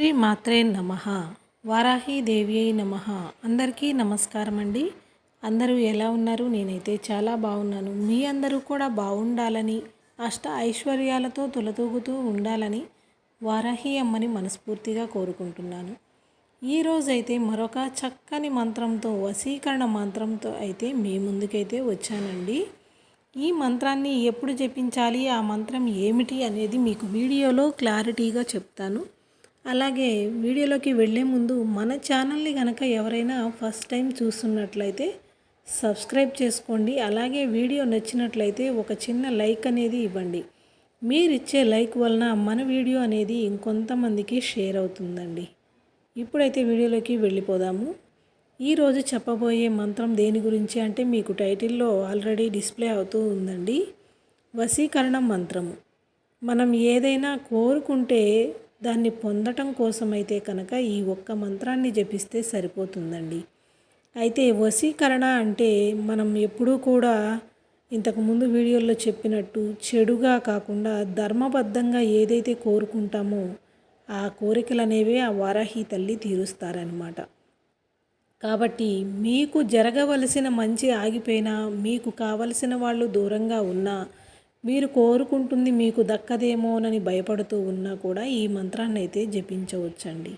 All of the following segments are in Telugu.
శ్రీ మాత్రే నమ. వారాహీదేవి అయి నమ. అందరికీ నమస్కారం అండి. అందరూ ఎలా ఉన్నారు? నేనైతే చాలా బాగున్నాను. మీ అందరూ కూడా బాగుండాలని అష్ట ఐశ్వర్యాలతో తులతూగుతూ ఉండాలని వారాహి అమ్మని మనస్ఫూర్తిగా కోరుకుంటున్నాను. ఈరోజైతే మరొక చక్కని మంత్రంతో వశీకరణ మంత్రంతో అయితే మీ ముందుకైతే వచ్చానండి. ఈ మంత్రాన్ని ఎప్పుడు జపించాలి? ఆ మంత్రం ఏమిటి అనేది మీకు వీడియోలో క్లారిటీగా చెప్తాను. అలాగే వీడియోలోకి వెళ్ళే ముందు మన ఛానల్ని కనుక ఎవరైనా ఫస్ట్ టైం చూస్తున్నట్లయితే సబ్స్క్రైబ్ చేసుకోండి. అలాగే వీడియో నచ్చినట్లయితే ఒక చిన్న లైక్ అనేది ఇవ్వండి. మీరు ఇచ్చే లైక్ వలన మన వీడియో అనేది ఇంకొంతమందికి షేర్ అవుతుందండి. ఇప్పుడైతే వీడియోలోకి వెళ్ళిపోదాము. ఈరోజు చెప్పబోయే మంత్రం దేని గురించి అంటే మీకు టైటిల్లో ఆల్రెడీ డిస్ప్లే అవుతూ ఉందండి. వశీకరణ మంత్రము. మనం ఏదైనా కోరుకుంటే దాన్ని పొందటం కోసమైతే కనుక ఈ ఒక్క మంత్రాన్ని జపిస్తే సరిపోతుందండి. అయితే వశీకరణ అంటే మనం ఎప్పుడూ కూడా ఇంతకుముందు వీడియోలో చెప్పినట్టు చెడుగా కాకుండా ధర్మబద్ధంగా ఏదైతే కోరుకుంటామో ఆ కోరికలు అనేవి ఆ వారాహి తల్లి తీరుస్తారనమాట కాబట్టి మీకు జరగవలసిన మంచి ఆగిపోయినా మీకు కావలసిన వాళ్ళు దూరంగా ఉన్నా మీరు కోరుకుంటుంది మీకు దక్కదేమోనని భయపడుతూ ఉన్నా కూడా ఈ మంత్రాన్ని అయితే జపించవచ్చండి.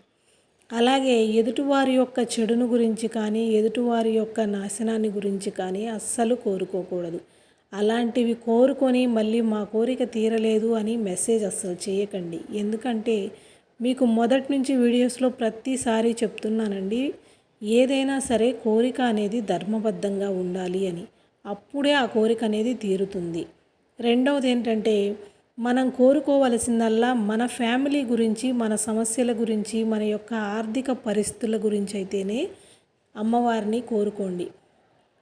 అలాగే ఎదుటివారి యొక్క చెడును గురించి కానీ ఎదుటివారి యొక్క నాశనాన్ని గురించి కానీ అస్సలు కోరుకోకూడదు. అలాంటివి కోరుకొని మళ్ళీ మా కోరిక తీరలేదు అని మెసేజ్ అస్సలు చేయకండి. ఎందుకంటే మీకు మొదటి నుంచి వీడియోస్లో ప్రతిసారి చెప్తున్నానండి ఏదైనా సరే కోరిక అనేది ధర్మబద్ధంగా ఉండాలి అని. అప్పుడే ఆ కోరిక అనేది తీరుతుంది. రెండవది ఏంటంటే మనం కోరుకోవలసిందల్లా మన ఫ్యామిలీ గురించి మన సమస్యల గురించి మన యొక్క ఆర్థిక పరిస్థితుల గురించి అయితేనే అమ్మవారిని కోరుకోండి.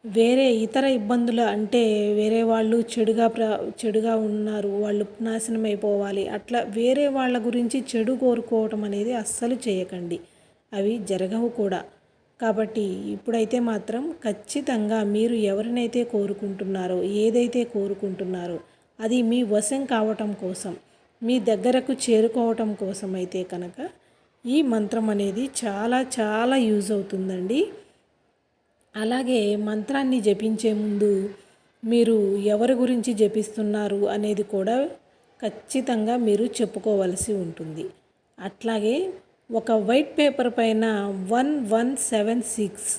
వేరే ఇతర ఇబ్బందులు అంటే వేరే వాళ్ళు చెడుగా ప్ర చెడుగా ఉన్నారు వాళ్ళు నాశనం అయిపోవాలి అట్లా వేరే వాళ్ళ గురించి చెడు కోరుకోవటం అనేది అస్సలు చేయకండి. అవి జరగవు కూడా. కాబట్టి ఇప్పుడైతే మాత్రం ఖచ్చితంగా మీరు ఎవరినైతే కోరుకుంటున్నారో ఏదైతే కోరుకుంటున్నారో అది మీ వశం కావటం కోసం మీ దగ్గరకు చేరుకోవటం కోసం అయితే కనుక ఈ మంత్రం అనేది చాలా చాలా యూజ్ అవుతుందండి. అలాగే మంత్రాన్ని జపించే ముందు మీరు ఎవరి గురించి జపిస్తున్నారు అనేది కూడా ఖచ్చితంగా మీరు చెప్పుకోవలసి ఉంటుంది. అట్లాగే ఒక వైట్ పేపర్ పైన one one seven six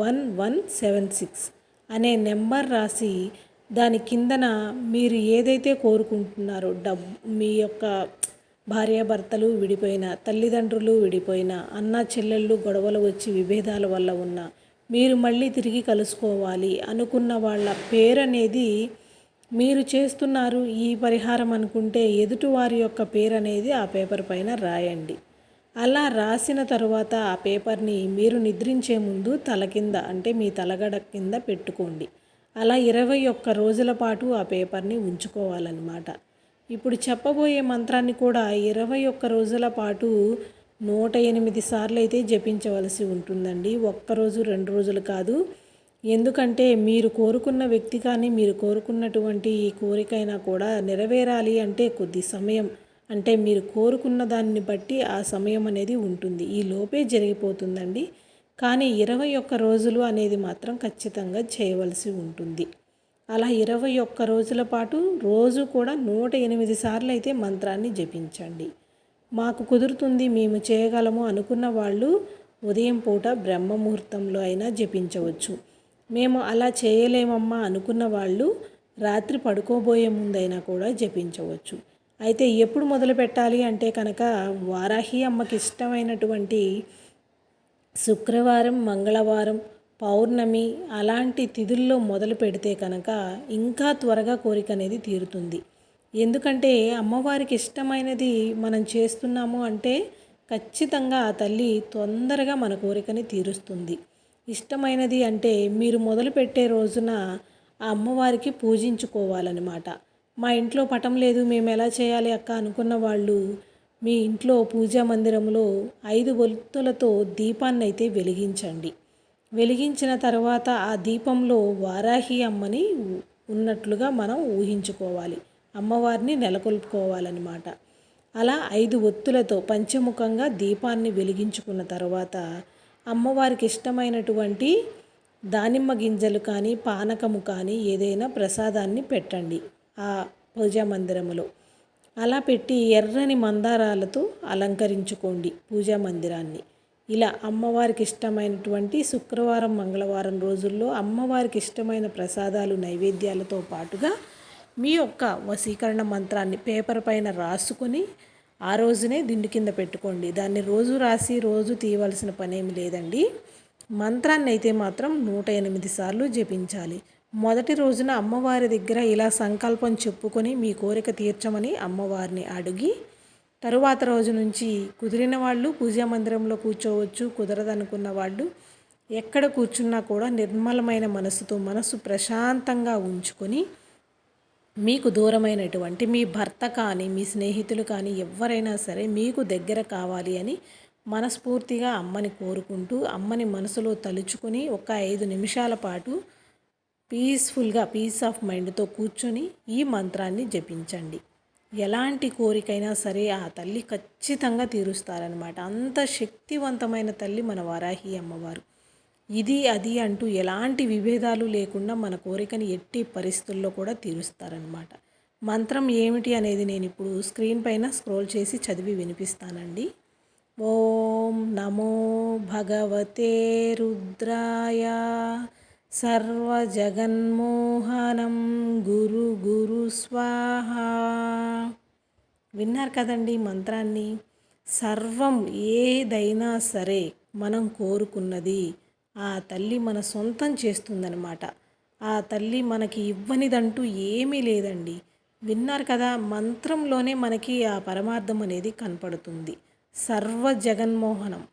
one one seven six అనే నెంబర్ రాసి దాని కిందన మీరు ఏదైతే కోరుకుంటున్నారో డబ్బు మీ యొక్క భార్యాభర్తలు విడిపోయిన తల్లిదండ్రులు విడిపోయిన అన్న చెల్లెళ్ళు గొడవలు వచ్చి విభేదాల వల్ల ఉన్న మీరు మళ్ళీ తిరిగి కలుసుకోవాలి అనుకున్న వాళ్ళ పేరు అనేది మీరు చేస్తున్నారు ఈ పరిహారం అనుకుంటే ఎదుటివారి యొక్క పేరు అనేది ఆ పేపర్ పైన రాయండి. అలా రాసిన తరువాత ఆ పేపర్ని మీరు నిద్రించే ముందు తల కింద అంటే మీ తలగడ కింద పెట్టుకోండి. అలా ఇరవై ఒక్క రోజుల పాటు ఆ పేపర్ని ఉంచుకోవాలన్నమాట. ఇప్పుడు చెప్పబోయే మంత్రాన్ని కూడా ఇరవై ఒక్క రోజుల పాటు నూట ఎనిమిది సార్లు అయితే జపించవలసి ఉంటుందండి. ఒక్కరోజు రెండు రోజులు కాదు. ఎందుకంటే మీరు కోరుకున్న వ్యక్తి కానీ మీరు కోరుకున్నటువంటి ఈ కోరికైనా కూడా నెరవేరాలి అంటే కొద్ది సమయం. అంటే మీరు కోరుకున్న దాన్ని బట్టి ఆ సమయం అనేది ఉంటుంది. ఈ లోపే జరిగిపోతుందండి. కానీ ఇరవై ఒక్క రోజులు అనేది మాత్రం ఖచ్చితంగా చేయవలసి ఉంటుంది. అలా ఇరవై ఒక్క రోజుల పాటు రోజు కూడా నూట ఎనిమిది సార్లు అయితే మంత్రాన్ని జపించండి. మాకు కుదురుతుంది మేము చేయగలము అనుకున్న వాళ్ళు ఉదయం పూట బ్రహ్మముహూర్తంలో అయినా జపించవచ్చు. మేము అలా చేయలేమమ్మా అనుకున్న వాళ్ళు రాత్రి పడుకోబోయే ముందైనా కూడా జపించవచ్చు. అయితే ఎప్పుడు మొదలు పెట్టాలి అంటే కనుక వారాహి అమ్మకి ఇష్టమైనటువంటి శుక్రవారం మంగళవారం పౌర్ణమి అలాంటి తిథుల్లో మొదలు పెడితే కనుక ఇంకా త్వరగా కోరిక అనేది తీరుతుంది. ఎందుకంటే అమ్మవారికి ఇష్టమైనది మనం చేస్తున్నాము అంటే ఖచ్చితంగా ఆ తల్లి తొందరగా మన కోరికని తీరుస్తుంది. ఇష్టమైనది అంటే మీరు మొదలు పెట్టే రోజున ఆ అమ్మవారికి పూజించుకోవాలన్నమాట. మా ఇంట్లో పటం లేదు మేము ఎలా చేయాలి అక్క అనుకున్న వాళ్ళు మీ ఇంట్లో పూజా మందిరంలో ఐదు ఒత్తులతో దీపాన్ని అయితే వెలిగించండి. వెలిగించిన తర్వాత ఆ దీపంలో వారాహి అమ్మని ఉన్నట్లుగా మనం ఊహించుకోవాలి. అమ్మవారిని నెలకొల్పుకోవాలన్నమాట. అలా ఐదు ఒత్తులతో పంచముఖంగా దీపాన్ని వెలిగించుకున్న తర్వాత అమ్మవారికి ఇష్టమైనటువంటి దానిమ్మ గింజలు కానీ పానకము కానీ ఏదైనా ప్రసాదాన్ని పెట్టండి. ఆ పూజా మందిరములో. అలా పెట్టి ఎర్రని మందారాలతో అలంకరించుకోండి పూజా మందిరాన్ని. ఇలా అమ్మవారికి ఇష్టమైనటువంటి శుక్రవారం మంగళవారం రోజుల్లో అమ్మవారికి ఇష్టమైన ప్రసాదాలు నైవేద్యాలతో పాటుగా మీ యొక్క వశీకరణ మంత్రాన్ని పేపర్ పైన రాసుకొని ఆ రోజునే దిండు కింద పెట్టుకోండి. దాన్ని రోజు రాసి రోజు తీయవలసిన పనేమి లేదండి. మంత్రాన్ని అయితే మాత్రం నూట ఎనిమిది సార్లు జపించాలి. మొదటి రోజున అమ్మవారి దగ్గర ఇలా సంకల్పం చెప్పుకొని మీ కోరిక తీర్చమని అమ్మవారిని అడిగి తరువాత రోజు నుంచి కుదిరిన వాళ్ళు పూజా మందిరంలో కూర్చోవచ్చు కుదరదనుకున్న వాళ్ళు ఎక్కడ కూర్చున్నా కూడా నిర్మలమైన మనసుతో మనసు ప్రశాంతంగా ఉంచుకొని మీకు దూరమైనటువంటి మీ భర్త కానీ మీ స్నేహితులు కానీ ఎవరైనా సరే మీకు దగ్గర కావాలి అని మనస్ఫూర్తిగా అమ్మని కోరుకుంటూ అమ్మని మనసులో తలుచుకొని ఒక ఐదు నిమిషాల పాటు పీస్ఫుల్గా పీస్ ఆఫ్ మైండ్తో కూర్చొని ఈ మంత్రాన్ని జపించండి. ఎలాంటి కోరికైనా సరే ఆ తల్లి ఖచ్చితంగా తీరుస్తారనమాట అంత శక్తివంతమైన తల్లి మన వారాహి అమ్మవారు. ఇది అది అంటూ ఎలాంటి విభేదాలు లేకుండా మన కోరికని ఎట్టి పరిస్థితుల్లో కూడా తీరుస్తారనమాట మంత్రం ఏమిటి అనేది నేను ఇప్పుడు స్క్రీన్ పైన స్క్రోల్ చేసి చదివి వినిపిస్తానండి. ఓం నమో భగవతే రుద్రాయ సర్వజగన్మోహనం గురు గురు స్వాహ. విన్నారు కదండి మంత్రాన్ని? సర్వం ఏదైనా సరే మనం కోరుకున్నది ఆ తల్లి మన సొంతం చేస్తుందనమాట ఆ తల్లి మనకి ఇవ్వనిదంటూ ఏమీ లేదండి. విన్నారు కదా మంత్రంలోనే మనకి ఆ పరమార్థం అనేది కనపడుతుంది. సర్వ జగన్మోహనం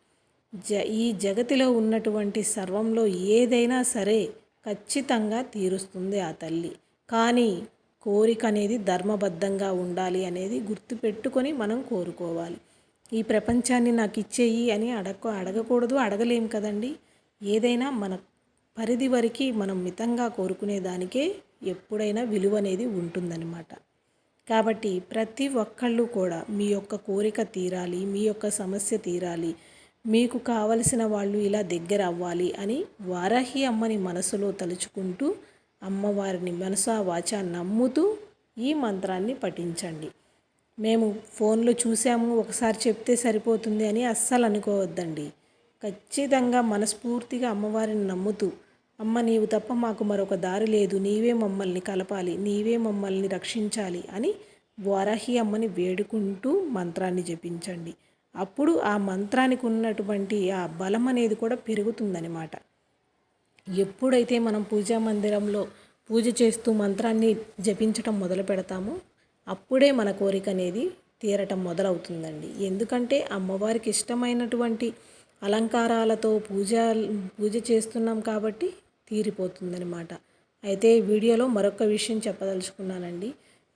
జ ఈ జగతిలో ఉన్నటువంటి సర్వంలో ఏదైనా సరే ఖచ్చితంగా తీరుస్తుంది ఆ తల్లి. కానీ కోరిక అనేది ధర్మబద్ధంగా ఉండాలి అనేది గుర్తుపెట్టుకొని మనం కోరుకోవాలి. ఈ ప్రపంచాన్ని నాకు ఇచ్చేయి అని అడగ అడగకూడదు అడగలేం కదండి. ఏదైనా మన పరిధి వరకు మనం మితంగా కోరుకునే దానికే ఎప్పుడైనా విలువ అనేది ఉంటుందన్నమాట. కాబట్టి ప్రతి ఒక్కళ్ళు కూడా మీ యొక్క కోరిక తీరాలి మీ యొక్క సమస్య తీరాలి. మీకు కావలసిన వాళ్ళు ఇలా దగ్గర అవ్వాలి అని వారాహి అమ్మని మనసులో తలుచుకుంటూ అమ్మవారిని మనసా వాచ నమ్ముతూ ఈ మంత్రాన్ని పఠించండి. మేము ఫోన్లో చూసాము ఒకసారి చెప్తే సరిపోతుంది అని అస్సలు అనుకోవద్దండి. ఖచ్చితంగా మనస్ఫూర్తిగా అమ్మవారిని నమ్ముతూ అమ్మ నీవు తప్ప మాకు మరొక దారి లేదు నీవే మమ్మల్ని కలపాలి నీవే మమ్మల్ని రక్షించాలి అని వారాహి అమ్మని వేడుకుంటూ మంత్రాన్ని జపించండి. అప్పుడు ఆ మంత్రానికి ఉన్నటువంటి ఆ బలం అనేది కూడా పెరుగుతుందనమాట ఎప్పుడైతే మనం పూజా మందిరంలో పూజ చేస్తూ మంత్రాన్ని జపించటం మొదలు పెడతామో అప్పుడే మన కోరిక అనేది తీరటం మొదలవుతుందండి. ఎందుకంటే అమ్మవారికి ఇష్టమైనటువంటి అలంకారాలతో పూజ పూజ చేస్తున్నాం కాబట్టి తీరిపోతుందనమాట అయితే వీడియోలో మరొక విషయం చెప్పదలుచుకున్నానండి.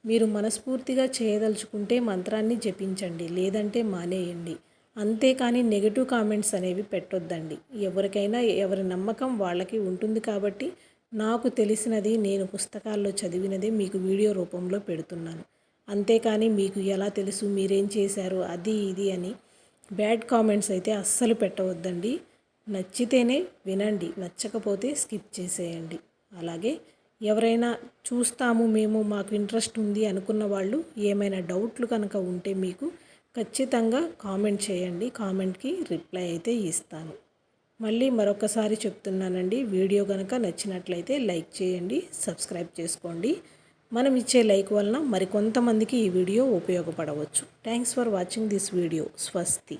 మీరు మనస్ఫూర్తిగా చేయదలుచుకుంటే మంత్రాన్ని జపించండి లేదంటే మానేయండి. అంతేకాని నెగిటివ్ కామెంట్స్ అనేవి పెట్టొద్దండి. ఎవరికైనా ఎవరి నమ్మకం వాళ్ళకి ఉంటుంది కాబట్టి నాకు తెలిసినది నేను పుస్తకాల్లో చదివినదే మీకు వీడియో రూపంలో పెడుతున్నాను. అంతేకాని మీకు ఎలా తెలుసు మీరేం చేశారు అది ఇది అని బ్యాడ్ కామెంట్స్ అయితే అస్సలు పెట్టవద్దండి. నచ్చితేనే వినండి నచ్చకపోతే స్కిప్ చేసేయండి. అలాగే ఎవరైనా చూస్తాము మేము మాకు ఇంట్రెస్ట్ ఉంది అనుకున్న వాళ్ళు ఏమైనా డౌట్లు కనుక ఉంటే మీకు ఖచ్చితంగా కామెంట్ చేయండి. కామెంట్కి రిప్లై అయితే ఇస్తాను. మళ్ళీ మరొకసారి చెప్తున్నానండి వీడియో కనుక నచ్చినట్లయితే లైక్ చేయండి సబ్స్క్రైబ్ చేసుకోండి. మనం ఇచ్చే లైక్ వలన మరికొంతమందికి ఈ video ఉపయోగపడవచ్చు. Thanks for watching this video. స్వస్తి.